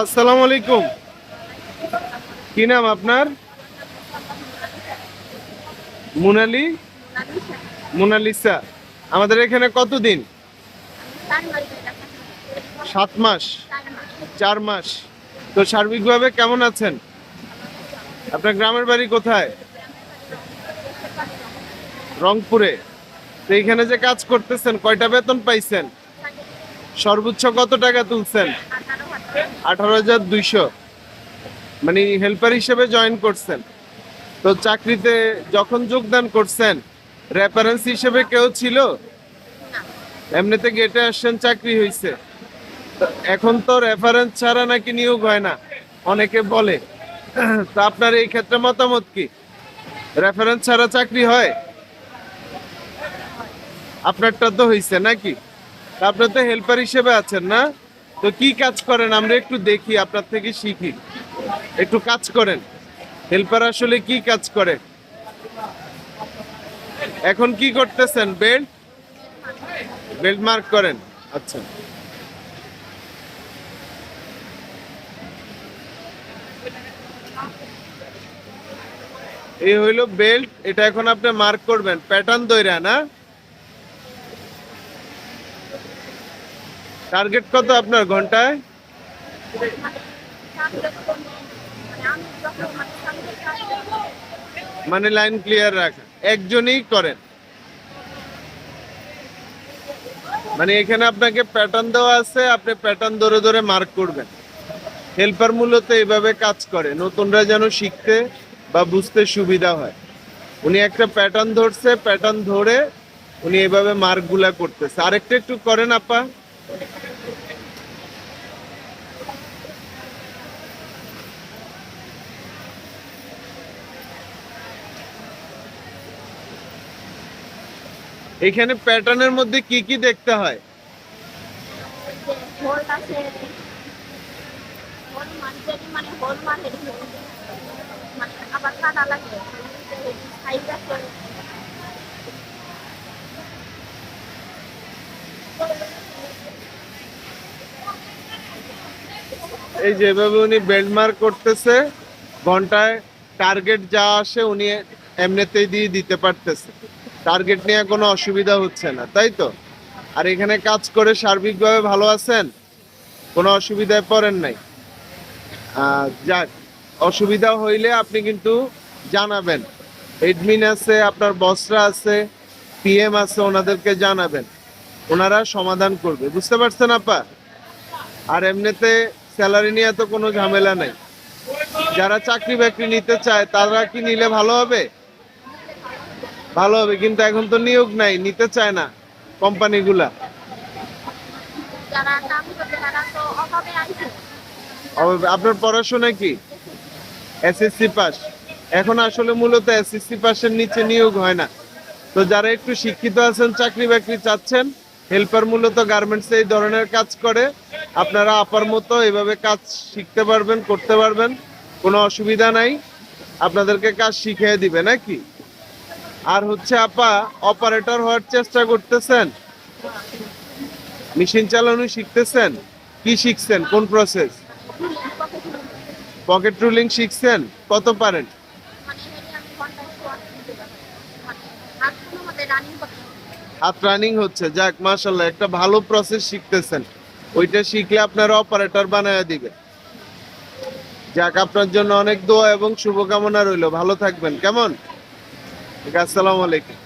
আসসালামু আলাইকুম কি নাম আপনার? মুনালি? মোনালিসা। আমাদের এখানে কতদিন? সাত মাস। চার মাস। তো সার্বিকভাবে কেমন আছেন? আপনার গ্রামের বাড়ি কোথায়? রংপুরে। তো এইখানে যে কাজ করতেছেন, কয়টা বেতন পাইছেন? সর্বোচ্চ কত টাকা তুলছেন? আঠারো হাজার দুইশো। মানে হেল্পার হিসেবে জয়েন করছেন। তো চাকরিতে যখন যোগদান করছেন রেফারেন্স হিসেবে কেউ ছিল? এমনিতে গেটে আসছেন চাকরি হয়েছে এখন তো রেফারেন্স ছাড়া নাকি নিয়োগ হয় না অনেকে বলে। তো আপনার এই ক্ষেত্রে মতামত কি? রেফারেন্স ছাড়া চাকরি হয়? আপনারটা তো হয়েছে নাকি? তা আপনি তো হেল্পার হিসেবে আছেন না? তো কি কাজ করেন? আমরা একটু দেখি, আপনার থেকে শিখি। একটু কাজ করেন। হেল্পার আসলে কি কাজ করে? এখন কি করতেছেন? বেল্ট? বেল্ট মার্ক করেন। আচ্ছা। এই হইল বেল্ট। এটা এখন আপনি মার্ক করবেন। প্যাটার্ন দইরা, না? টার্গেট কত আপনার ঘন্টায়? মানে লাইন ক্লিয়ার রাখা একজনই করেন। মানে এখানে আপনাকে প্যাটার্ন দেওয়া আছে, আপনি প্যাটার্ন ধরে ধরে মার্ক করবেন। হেল্পার মূলত এভাবে কাজ করে, নতুনরা যেন শিখতে বা বুঝতে সুবিধা হয়। উনি একটা প্যাটার্ন ধরছে প্যাটার্ন ধরে উনি এভাবে মার্কগুলা করতেছে। আরেকটা একটু করেন আপা। এখানে প্যাটার্নের মধ্যে কি কি দেখতে হয়? এই যেভাবে উনি বেল্টমার্ক করতেছে, ঘন্টায় টার্গেট যা আসে উনি এমনিতেই দিয়ে দিতে পারতেছে। টার্গেট নিয়ে কোনো অসুবিধা হচ্ছে না, তাই তো? আর এখানে কাজ করে সার্বিকভাবে ভালো আছেন? কোনো অসুবিধায় পড়েন নাই? যাক অসুবিধা হইলে আপনি কিন্তু জানাবেন। এডমিন আছে, আপনার বসরা আছে পিএম আছে, ওনাদেরকে জানাবেন। ওনারা সমাধান করবে। বুঝতে পারছেন আপা? আর এমনিতে স্যালারি নিয়ে তো কোনো ঝামেলা নাই। যারা চাকরি বাকরি নিতে চায়, তারা কি নিলে ভালো হবে? ভালো হবে কিন্তু এখন তো নিয়োগ নাই নিতে চায় না কোম্পানিগুলা। আপনার পড়াশোনা কি? এসএসসি পাস এখন আসলে মূলত এসএসসি পাসের নিচে নিয়োগ হয় না। তো যারা একটু শিক্ষিত আছেন চাকরি বাকরি চাচ্ছেন হেল্পার মূলত গার্মেন্টস এই ধরনের কাজ করে। আপনারা আপার মতো এভাবে কাজ শিখতে পারবেন করতে পারবেন কোনো অসুবিধা নাই। আপনাদেরকে কাজ শিখিয়ে দিবে নাকি? আর হচ্ছে আপা অপারেটর হওয়ার চেষ্টা করতেছেন। মেশিন চালানো শিখতেছেন। কি শিখছেন? কোন প্রসেস পকেট রুলিং শিখছেন? কত পারেন? হাত রানিং হচ্ছে। যাক মাশাল্লাহ একটা ভালো প্রসেস শিখতেছেন। ওইটা শিখলে আপনারা অপারেটর বানায় দিবে। যাক, আপনার জন্য অনেক দোয়া এবং শুভকামনা রইল। ভালো থাকবেন। কেমন? আসসালামু আলাইকুম।